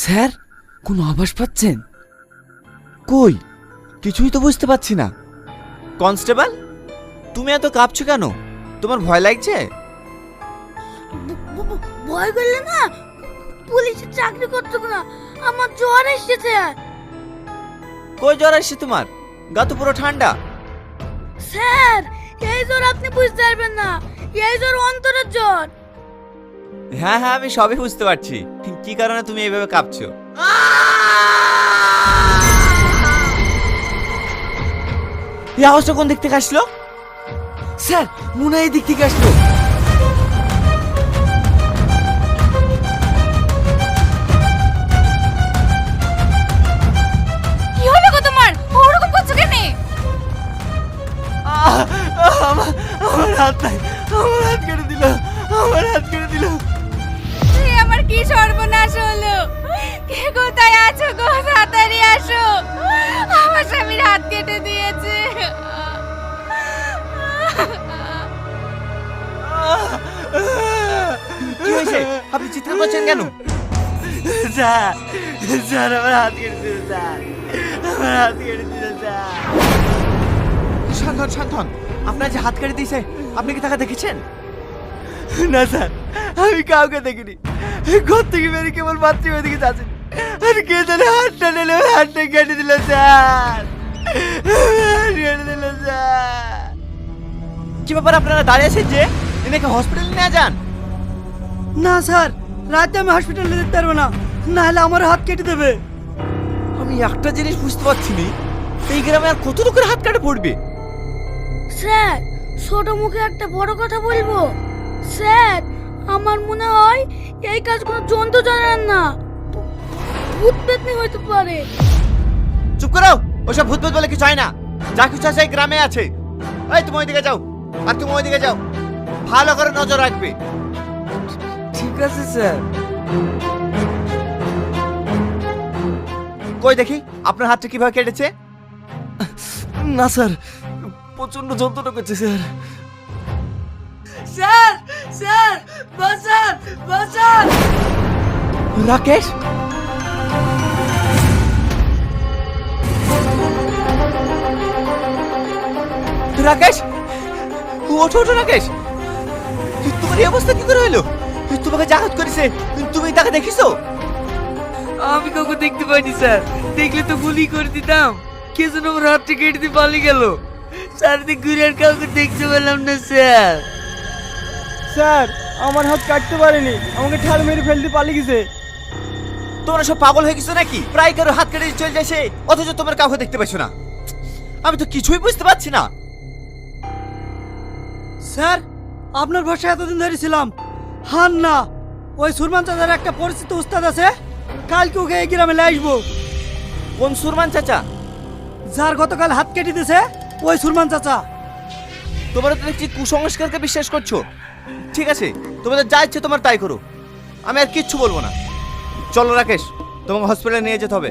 Sir কোনো আভাস পাচ্ছেন? কই? কিছুই তো বুঝতে পারছি না। কনস্টেবল তুমি এত কাঁপছো কেন? তোমার ভয় লাগছে? ভয় করলে না পুলিশের চাকরি করতে না আমার জ্বর এসেছে। কই জ্বর আসছে তোমার? গা তো পুরো ঠান্ডা। স্যার এই জ্বর আপনি বুঝতে পারবেন না এই জ্বর অন্তরের জ্বর। হ্যাঁ হ্যাঁ আমি সবই বুঝতে পারছি। কি কারণে তুমি এইভাবে কাঁপছো? এই আওয়াজটা কোন দিক থেকে আসলো? স্যার মনে হয় এই দিক থেকে আসলো। কি হলো গো তোমার? ওরকম করছ কেন? আমার আমার হাত নাই। আমার হাত কেটে দিল। আমার হাত কোথায় আছো গো? তাড়াতাড়ি আসো। আমার স্বামীর হাত কেটে দিয়েছে। কি হয়েছে? আপনি চিৎকার করছেন কেন? স্যার স্যার আমার হাত কেটে দিল স্যার। আমার হাত কেটে দিল স্যার। শান্তন শান্তন আপনার যে হাত কেটে দিয়েছে আপনি কি তাকে দেখেছেন? না স্যার আমি কাউকে দেখিনি। ঘর থেকে বেরিয়ে কেবল বাথরুম দিকে যাচ্ছেন। আর কে জানে হাতটা নিলে হাতটা কেটে দিল স্যার কেটে দিল স্যার কি ব্যাপার আপনারা দাঁড়িয়ে আছেন যে এনাকে হসপিটালে নিয়ে যান না স্যার রাতে আমি হসপিটালে যেতে পারব না নাহলে আমার হাত কেটে দেবে আমি একটা জিনিস বুঝতে পারছি না এই গ্রামে আর কত লোকের হাত কাটে পড়বে স্যার ছোট মুখে একটা বড় কথা বলব? স্যার আমার মনে হয় এই কাজ কোনো জন্তু জানান না। ভূত পেতনি হইতে পারে। চুপ করো ওসব ভূত ভূত বলে কিছু হয় না। যা কিছু আছে এই গ্রামে আছে। এই তুমি ওইদিকে যাও আর তুমি ওইদিকে যাও। ভালো করে নজর রাখবে। ঠিক আছে স্যার। কই দেখি আপনার হাতটা কীভাবে কেটেছে? না স্যার প্রচণ্ড যন্ত্রণা করছে স্যার। স্যার স্যার বাঁচান বাঁচান। রাকেশ? রাকেশ? ওঠো ওঠো রাকেশ। তোমার এই অবস্থা কি করে হলো? তোমাকে জাগাত করেছে। তুমি তাকে দেখিছো? আমি কাউকে দেখতে পাইনি স্যার। দেখলে তো গুলি করে দিতাম। কে যেন আমার হাতটা কেটে দিয়ে পালিয়ে গেল। চারিদিক ঘুরে আর কাউকে দেখতে পেলাম না স্যার। স্যার আমার হাত কাটতে পারেনি। আমাকে ঠাল মেরে ফেলতে পালিয়ে গেছে। তোমরা সব পাগল হয়ে গেছো নাকি? প্রায় কারও হাত কেটে চলে যাচ্ছে অথচ তোমার কাউকে দেখতে পাচ্ছ না। আমি তো কিছুই বুঝতে পারছি না। স্যার আপনার ভরসা এতদিন ধরে ছিলাম। হান না ওই সুরমান চাচার একটা পরিচিত উস্তাদ আছে কালকে ওকে এই গ্রামে আসব। কোন সুরমান চাচা? যার গতকাল হাত কেটে দিয়েছে ওই সুরমান চাচা। তোমরা তো দেখছি কুসংস্কারকে বিশ্বাস করছ? ঠিক আছে তোমাদের যা ইচ্ছে তোমার তাই করো। আমি আর কিচ্ছু বলব না। চলো রাকেশ তোমাকে হসপিটালে নিয়ে যেতে হবে।